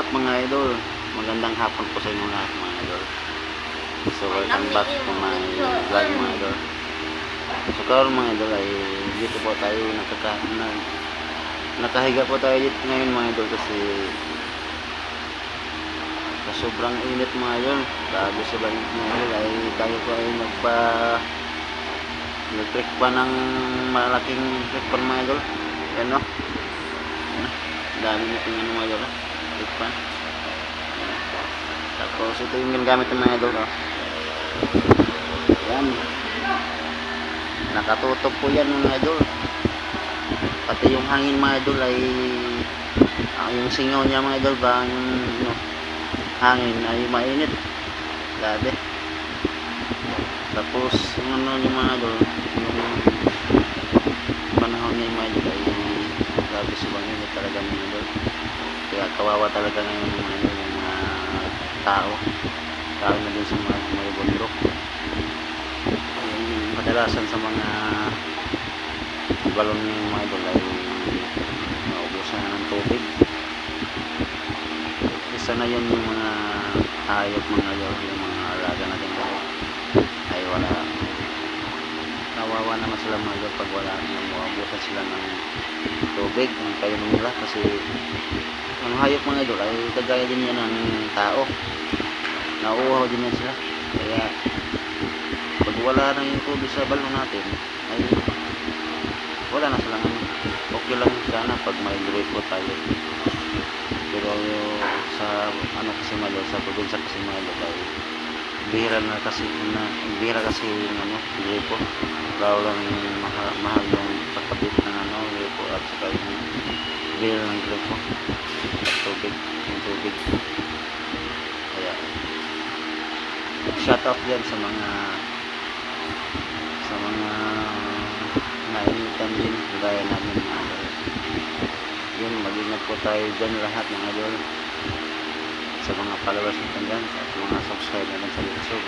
up mga idol? Magandang hapon po sa inyo lahat mga idol. So welcome back to my vlog mga idol. So karon mga idol ay dito po tayo nakaka na, nakahiga po tayo dito ngayon mga idol kasi sa sobrang init mga idol. Grabe sa init mga idol ay tayo po ay nagpa electric pa ng malaking electric pan mga idol. Yan no. Dami natin ano mga idol. ah. Pan. Yan. Tapos ito yung ginagamit ng mga idol. Oh. Yan. Nakatutok po yan mga idol. Pati yung hangin mga idol ay ah, yung singaw niya mga idol ba yung ano, hangin ay mainit. Grabe. Tapos yung ano yung mga idol yung panahon niya yung mga idol ay grabe sobrang init talaga mga idol. Kaya kawawa talaga yung mga yung mga tao. Lalo na din sa mga mga bundok. Yung kadalasan sa mga balon ng mga idol ay naubusan na ng tubig. Isa na yun yung mga hayop mga idol, yung mga alaga natin ay wala nawawa naman sila mga idol pag wala nang maubusan sila ng tubig ng kainom nila kasi ang hayop mga idol ay kagaya din yan ng tao. Nauuhaw din yan sila. Kaya pag wala na yung tubig sa balon natin ay wala na silang okay lang sana pag may gripo tayo. Pero sa ano kasi malo sa probinsya kasi malo ay bihira na kasi na bihira kasi yung ano gripo lalo lang yung mahal, mahal yung pagkabit ng ano gripo at saka yung bihira ng gripo at tubig yung tubig. Kaya shout out yan sa mga sa mga nainitan din gaya namin yun mag-ingat po tayo dyan lahat mga idol sa mga followers natin dyan at mga subscriber natin sa YouTube.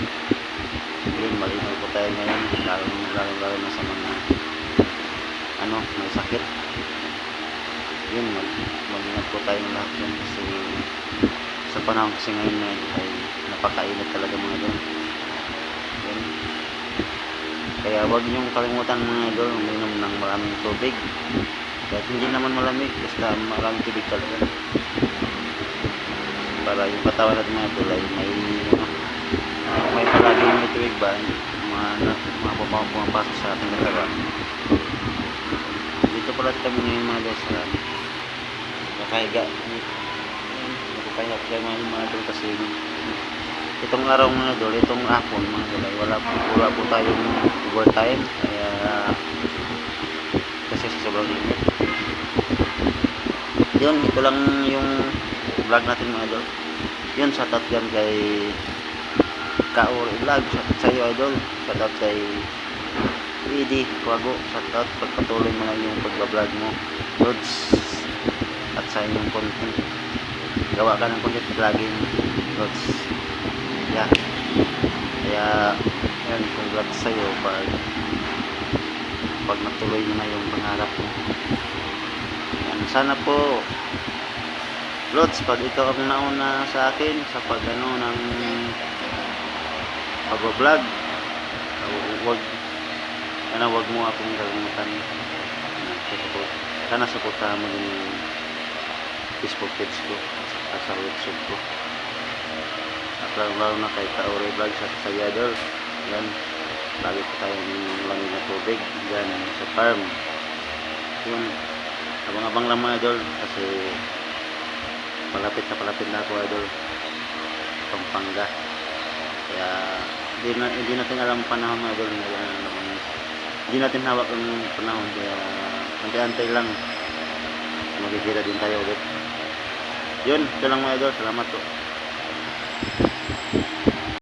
Yun mag-ingat po tayo ngayon. Lalo lalo, na sa mga ano may sakit. Yun mag mag-ingat po tayo lahat dyan kasi sa panahon kasi ngayon na ay napakainit talaga mga idol. Yun. Kaya huwag niyong kalimutan mga idol uminom ng maraming tubig. Kahit hindi naman malamig basta maraming tubig talaga para yung katawan natin mga idol ay may ano, may palaging may tubig ba mga, na, mga pumapasok sa ating katawan. Dito pala kami ngayon mga idol sa nakahiga nakahiga kaya mga mga idol kasi itong araw mga idol, itong hapon mga idol, ay wala po, wala po tayong overtime kaya kasi sa sobrang init. Yun, ito lang yung vlog natin mga idol. Yun, shoutout yan kay Kaori Vlog, shoutout sa iyo idol. Shoutout kay Edie Kuago, shoutout. Pagpatuloy mo lang yung pagbablog mo. Lods. At sa inyong content. Gawa ka ng content vlogging. Lods. Yeah. kaya yan. Congrats sa iyo pag pag natuloy mo na yung pangarap mo. Yan, sana po Lods, pag ikaw ang nauna sa akin sa pag ano ng pag-vlog wag sana wag mo akong kalimutan. Support sana supportahan mo din yung Facebook page ko at sa YouTube ko. At lalo na kay Kaore Vlog sa Sayador yan lagi po tayong lamig na tubig dyan sa farm. Yun abang-abang lang mga idol kasi palapit na palapit na ako idol. Pampanga. Kaya hindi, na, hindi natin alam panahon mga idol. Hindi natin hawak ang panahon. Kaya antay-antay lang. Magkikita din tayo ulit. Yun ito lang mga idol. Salamat po